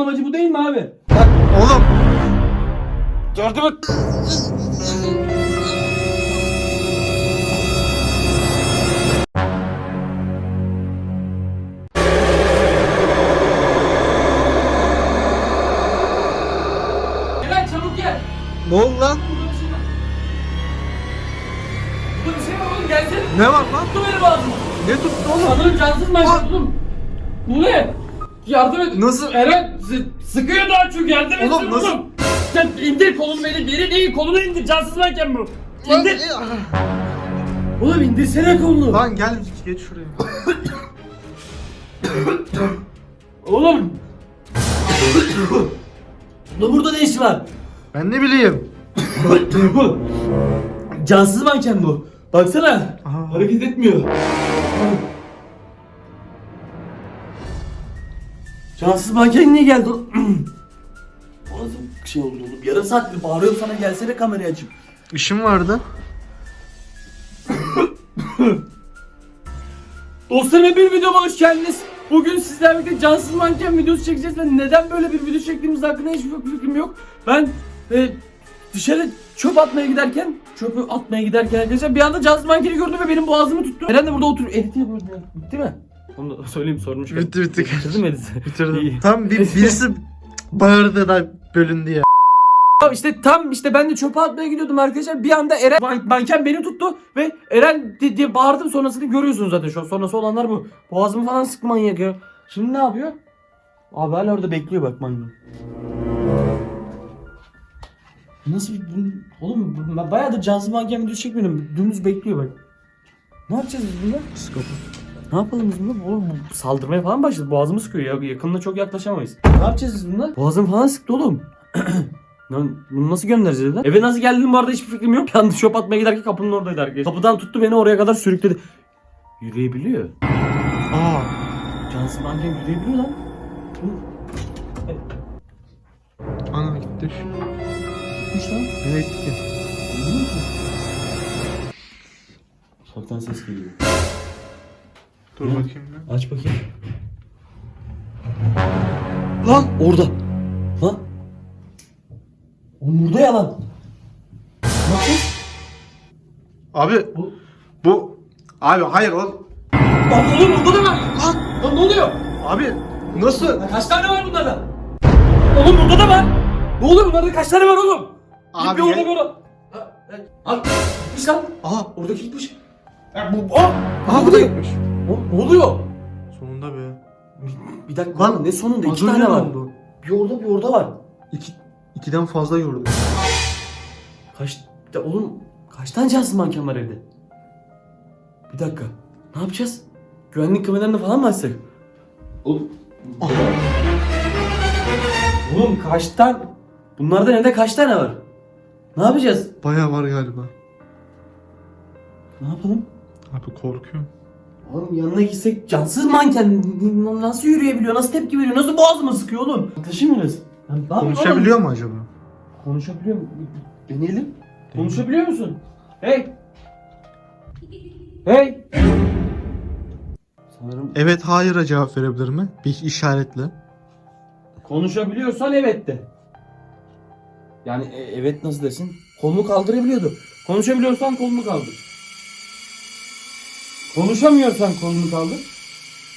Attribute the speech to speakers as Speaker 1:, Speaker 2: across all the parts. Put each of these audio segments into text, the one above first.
Speaker 1: amacı bu değil mi abi?
Speaker 2: Oğlum.
Speaker 1: Yardım et. Eren çabuk gel.
Speaker 2: Ne oldu lan?
Speaker 1: Burada bir şey var. Burada bir şey var oğlum gelsene.
Speaker 2: Ne var lan?
Speaker 1: Tuttu benim ağzımı.
Speaker 2: Ne tuttu oğlum?
Speaker 1: Sanırım cansız manyak oğlum. Bu ne? Yardım et.
Speaker 2: Nasıl?
Speaker 1: Eren sı- sıkıyor daha çok yardım et.
Speaker 2: Oğlum, nasıl?
Speaker 1: Sen indir kolunu beni geri değil kolunu indir cansız manken bu. İndir. Oğlum indirsene kolunu.
Speaker 2: Lan gel geç şuraya.
Speaker 1: Oğlum. Lan burada ne iş var?
Speaker 2: Ben ne bileyim.
Speaker 1: bu. Cansız manken bu. Baksana.
Speaker 2: Aha.
Speaker 1: Hareket etmiyor. Cansız manken niye geldi? Ağzım şey oldu oğlum. Yarım saattir bağırıyorum sana gelsene kamerayı açıp.
Speaker 2: İşim vardı.
Speaker 1: Dostlarım bir videoma hoş geldiniz. Bugün sizlerle birlikte cansız manken videosu çekeceğiz ve neden böyle bir video çektiğimiz hakkında hiçbir fikrim yok. Ben e, dışarı çöp atmaya giderken, çöpü atmaya giderken arkadaşlar bir anda cansız mankeni gördüm ve benim boğazımı tuttu. Eren de burada oturuyor. Edit yapıyoruz ya. Bitti mi? Onu da söyleyeyim sormuş.
Speaker 2: Bitti bitti.
Speaker 1: Bitirdin mi editi?
Speaker 2: Bitirdim.
Speaker 1: İyi.
Speaker 2: Tam bir, birisi bağırdı da bölündü ya.
Speaker 1: Ya işte tam işte ben de çöpe atmaya gidiyordum arkadaşlar. Bir anda Eren man- manken beni tuttu ve Eren di- diye bağırdım sonrasını görüyorsunuz zaten şu an. Sonrası olanlar bu. Boğazımı falan sık manyak ya. Şimdi ne yapıyor? Abi hala orada bekliyor bak manyak. Nasıl bir bu- oğlum bu- ben bayağıdır cansız manken videosu çekmiyorum. Dümdüz bekliyor bak. Ne yapacağız biz bunlar?
Speaker 2: Psikopat.
Speaker 1: Ne yapalım biz bunlar? Oğlum bu saldırmaya falan başladı. Boğazımı sıkıyor ya. Yakınına çok yaklaşamayız. Ne yapacağız biz bunlar? Boğazım falan sıktı oğlum. Lan bunu nasıl göndereceğiz lan? Eve nasıl geldiğim bu arada hiçbir fikrim yok. Anda şop atmaya giderken kapının oradaydı arkadaşlar. Kapıdan tuttu beni oraya kadar sürükledi. Yürüyebiliyor.
Speaker 2: Aa.
Speaker 1: Cansız manken yürüyebiliyor lan.
Speaker 2: Ana gitti.
Speaker 1: Gitmiş lan.
Speaker 2: Nereye gitti?
Speaker 1: Uzaktan ses geliyor.
Speaker 2: Dur
Speaker 1: Hı?
Speaker 2: bakayım ben.
Speaker 1: Aç bakayım. Lan orada. Lan. Oğlum burada ya lan. Yapıyorsun?
Speaker 2: Abi
Speaker 1: Bu...
Speaker 2: bu abi hayır oğlum.
Speaker 1: Lan oğlum burada da var. Lan. Lan ne oluyor?
Speaker 2: Abi nasıl?
Speaker 1: Lan kaç tane var bunlarda? Oğlum burada da var. Ne oluyor bunlarda kaç tane var oğlum?
Speaker 2: Abi
Speaker 1: bir orada
Speaker 2: ya-
Speaker 1: bir orada. Ha, Abi gitmiş lan.
Speaker 2: Aha.
Speaker 1: Oradaki gitmiş. Ya bu... Aa!
Speaker 2: Aha bu da gitmiş.
Speaker 1: Ne, ne oluyor?
Speaker 2: Sonunda be.
Speaker 1: Bir dakika
Speaker 2: Lan,
Speaker 1: ne sonunda
Speaker 2: Az
Speaker 1: iki
Speaker 2: önce
Speaker 1: tane
Speaker 2: ne
Speaker 1: var.
Speaker 2: oldu?
Speaker 1: Bir orada bir orada var.
Speaker 2: İki, ikiden fazla gördüm.
Speaker 1: Kaç de oğlum kaç tane cansız manken var evde? Bir dakika. Ne yapacağız? Güvenlik kameralarını falan mı açsak? Oğlum. Oğlum kaç tane? Bunlardan evde kaç tane var? Ne yapacağız?
Speaker 2: Baya var galiba.
Speaker 1: Ne yapalım?
Speaker 2: Abi korkuyorum.
Speaker 1: Oğlum yanına gitsek cansız manken nasıl yürüyebiliyor? Nasıl tepki veriyor? Nasıl boğazımı sıkıyor oğlum? Lan ne yapayım
Speaker 2: Konuşabiliyor mu acaba?
Speaker 1: Konuşabiliyor mu? Deneyelim. Konuşabiliyor musun? Hey! Hey! Sanırım
Speaker 2: Evet hayır'a cevap verebilir mi? Bir işaretle.
Speaker 1: konuşabiliyorsan evet de. Yani e- evet nasıl desin? Kolunu kaldırabiliyordu. Konuşabiliyorsan kolunu kaldır. Konuşamıyorsan kolunu kaldır.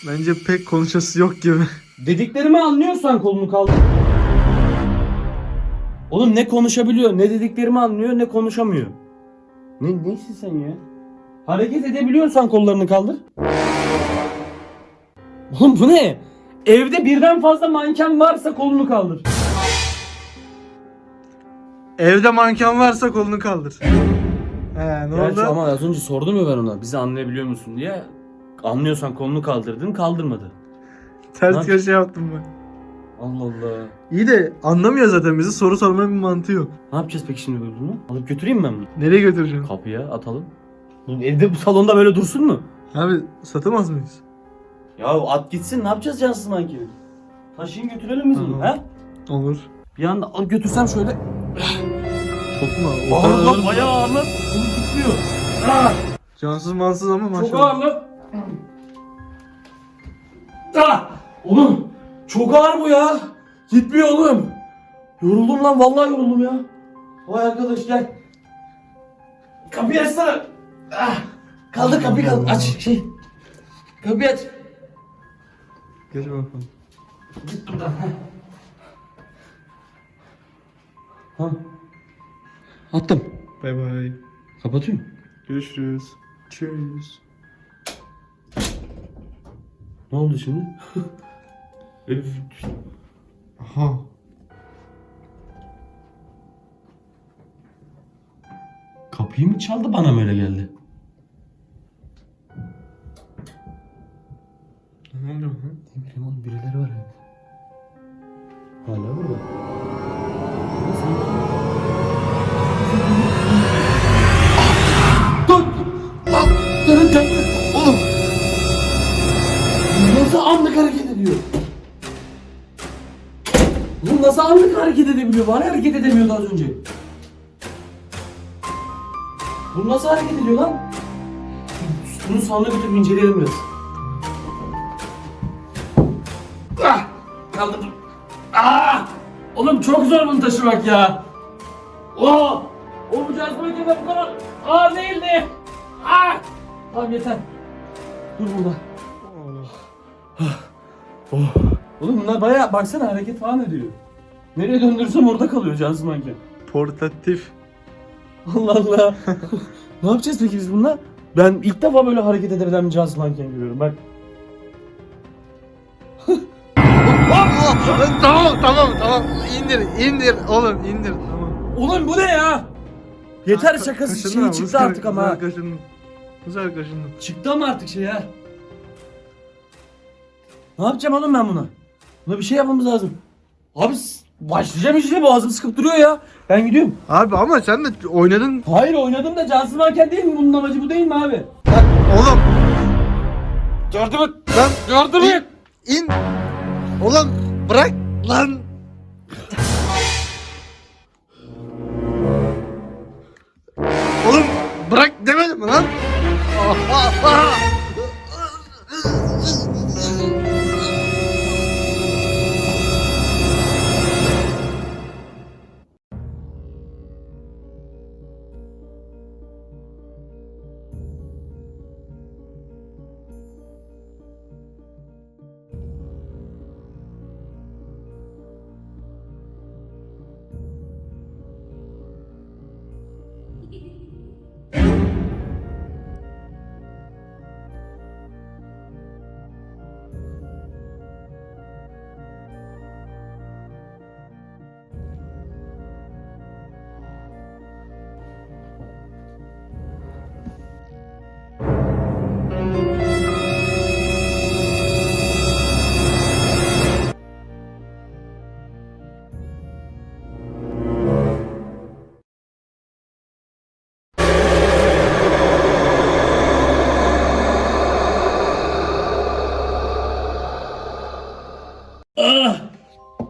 Speaker 2: Bence pek konuşası yok gibi.
Speaker 1: Dediklerimi anlıyorsan kolunu kaldır. Oğlum ne konuşabiliyor, ne dediklerimi anlıyor, ne konuşamıyor. Ne neysin sen ya? Hareket edebiliyorsan kollarını kaldır. Oğlum bu ne? Evde birden fazla manken varsa kolunu kaldır.
Speaker 2: Evde manken varsa kolunu kaldır. He ne
Speaker 1: Gerçi
Speaker 2: oldu?
Speaker 1: ama az önce sordum ya ben ona. Bizi anlayabiliyor musun diye. Anlıyorsan kolunu kaldırdın, kaldırmadı.
Speaker 2: Ters
Speaker 1: Ne
Speaker 2: köşe yaptım ben.
Speaker 1: Allah Allah.
Speaker 2: İyi de anlamıyor zaten bizi. Soru sormanın bir mantığı yok.
Speaker 1: Ne yapacağız peki şimdi bunu? Alıp götüreyim mi ben bunu?
Speaker 2: Nereye götüreceksin?
Speaker 1: Kapıya atalım. Bu evde bu salonda böyle dursun mu?
Speaker 2: Abi satamaz mıyız?
Speaker 1: Ya at gitsin ne yapacağız cansız mankeni? Taşıyın götürelim biz bunu
Speaker 2: Tamam.
Speaker 1: ha?
Speaker 2: Olur.
Speaker 1: Bir anda al götürsem şöyle.
Speaker 2: Çok mu? O kadar ağır.
Speaker 1: bayağı ağır lan. Bunu tutuyor. Ah,
Speaker 2: Cansız mansız ama
Speaker 1: çok
Speaker 2: maşallah.
Speaker 1: ağır lan. Ah, oğlum çok ağır bu ya. Gitmiyor oğlum. Yoruldum lan vallahi yoruldum ya. Vay arkadaş gel. Kapıyı açsana. Ah. Kaldı kapıyı kaldı. Aç şey. Kapıyı aç.
Speaker 2: Geç bakalım.
Speaker 1: Git buradan. Ha. Attım.
Speaker 2: Bay bay.
Speaker 1: Kapatıyorum.
Speaker 2: Görüşürüz. Cheers.
Speaker 1: Ne oldu şimdi?
Speaker 2: Aha.
Speaker 1: Kapıyı mı çaldı bana mı öyle geldi?
Speaker 2: Ne oluyor lan?
Speaker 1: Ne bileyim oğlum birileri var evde. Hala burada. Oğlum nasıl anlık hareket edebiliyor? Bana hareket edemiyordu az önce. Bu nasıl hareket ediyor lan? Bunu sandığa götürüp inceleyelim biraz. Ah! Kaldırdım. Ah! Oğlum çok zor bunu taşımak ya. Oh! O bu cazma gibi bu kadar ağır değildi. Ah! Tamam yeter. Dur burada. Oh. Oğlum bunlar bayağı baksana hareket falan ediyor. Nereye döndürsem orada kalıyor caz manken.
Speaker 2: Portatif.
Speaker 1: Allah Allah. ne yapacağız peki biz bununla? Ben ilk defa böyle hareket edebilen bir caz manken görüyorum. Bak.
Speaker 2: tamam tamam tamam. İndir indir oğlum indir. Tamam.
Speaker 1: Oğlum bu ne ya? Yeter
Speaker 2: Ka-
Speaker 1: şakası
Speaker 2: kaşındın
Speaker 1: şey
Speaker 2: ama,
Speaker 1: çıktı artık ama. ha.
Speaker 2: Güzel kaşındın. Güzel kaşındın.
Speaker 1: Çıktı ama artık şey ya. Ne yapacağım oğlum ben buna? Buna bir şey yapmamız lazım. Abi başlayacağım işte boğazım sıkıp duruyor ya. Ben gidiyorum.
Speaker 2: Abi ama sen de oynadın.
Speaker 1: Hayır oynadım da cansız manken değil mi? Bunun amacı bu değil mi abi?
Speaker 2: Oğlum.
Speaker 1: Yardım et.
Speaker 2: Lan
Speaker 1: Yardım et.
Speaker 2: in. Oğlum bırak lan. Oğlum bırak demedim mi lan?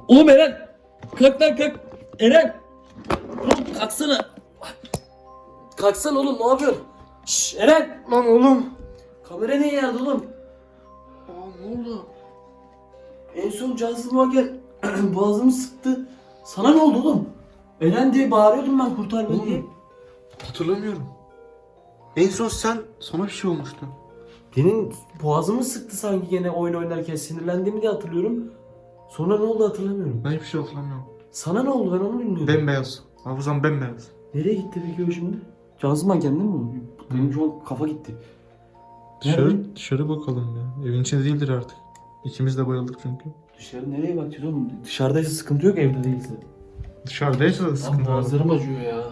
Speaker 1: Oğlum Eren! Kalk lan kalk! Eren! Oğlum kalksana! Kalksana oğlum ne yapıyorsun? Şşş Eren!
Speaker 2: Lan oğlum.
Speaker 1: Kamera niye yerde oğlum?
Speaker 2: Aa ne oldu?
Speaker 1: En son cansız manken boğazımı sıktı. Sana ne oldu oğlum? Eren diye bağırıyordum ben kurtar beni
Speaker 2: Oğlum.
Speaker 1: diye.
Speaker 2: Hatırlamıyorum. En son sen sana bir şey olmuştu.
Speaker 1: Benim boğazımı sıktı sanki gene oyun oynarken sinirlendiğimi diye hatırlıyorum. Sonra ne oldu hatırlamıyorum.
Speaker 2: Ben hiçbir şey hatırlamıyorum.
Speaker 1: Sana ne oldu ben onu bilmiyorum.
Speaker 2: Bembeyaz. Hafızam bembeyaz.
Speaker 1: Nereye gitti peki o şimdi? Cansız manken değil mi? Benim şu an kafa gitti.
Speaker 2: Dışarı, dışarı bakalım ya. Evin içinde değildir artık. İkimiz de bayıldık çünkü.
Speaker 1: Dışarı nereye bakacağız oğlum? Dışarıdaysa sıkıntı yok evde değilse.
Speaker 2: Dışarıdaysa da
Speaker 1: Abi
Speaker 2: sıkıntı var.
Speaker 1: boğazlarım acıyor ya.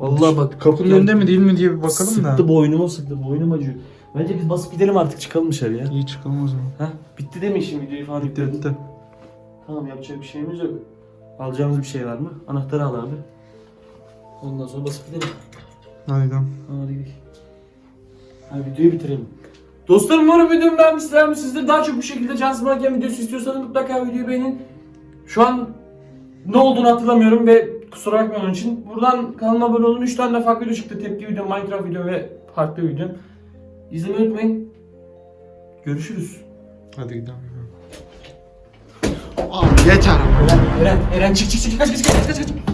Speaker 1: Vallahi bak.
Speaker 2: Kapının
Speaker 1: Gel-
Speaker 2: önünde mi değil mi diye bir bakalım
Speaker 1: sıktı
Speaker 2: da.
Speaker 1: boynumu sıktı boynum acıyor. Bence biz basıp gidelim artık çıkalım dışarıya.
Speaker 2: İyi çıkalım o zaman.
Speaker 1: Ha? Bitti değil mi işin videoyu falan
Speaker 2: Bitti
Speaker 1: yükledin?
Speaker 2: bitti.
Speaker 1: Tamam yapacak bir şeyimiz yok. Alacağımız bir şey var mı? Anahtarı al abi. Ondan sonra basıp gidelim.
Speaker 2: Hadi tamam.
Speaker 1: Hadi gidelim. Hadi videoyu bitirelim. Dostlarım umarım videomu beğenmişsiniz. Sizler daha çok bu şekilde Cansız Manken videosu istiyorsanız mutlaka videoyu beğenin. Şu an ne olduğunu hatırlamıyorum ve kusura bakmayın onun için. Buradan kanalıma abone olun. 3 tane de farklı video çıktı. Tepki video, Minecraft video ve farklı video. İzlemeyi unutmayın. Görüşürüz.
Speaker 2: Hadi gidelim. Abi yeter.
Speaker 1: Eren, Eren, Eren çık çık çık kaç kaç kaç kaç kaç.